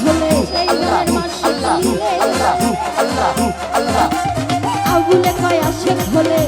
মিলে আল্লাহ আল্লাহ আল্লাহ আল্লাহ কয় আশেক হলে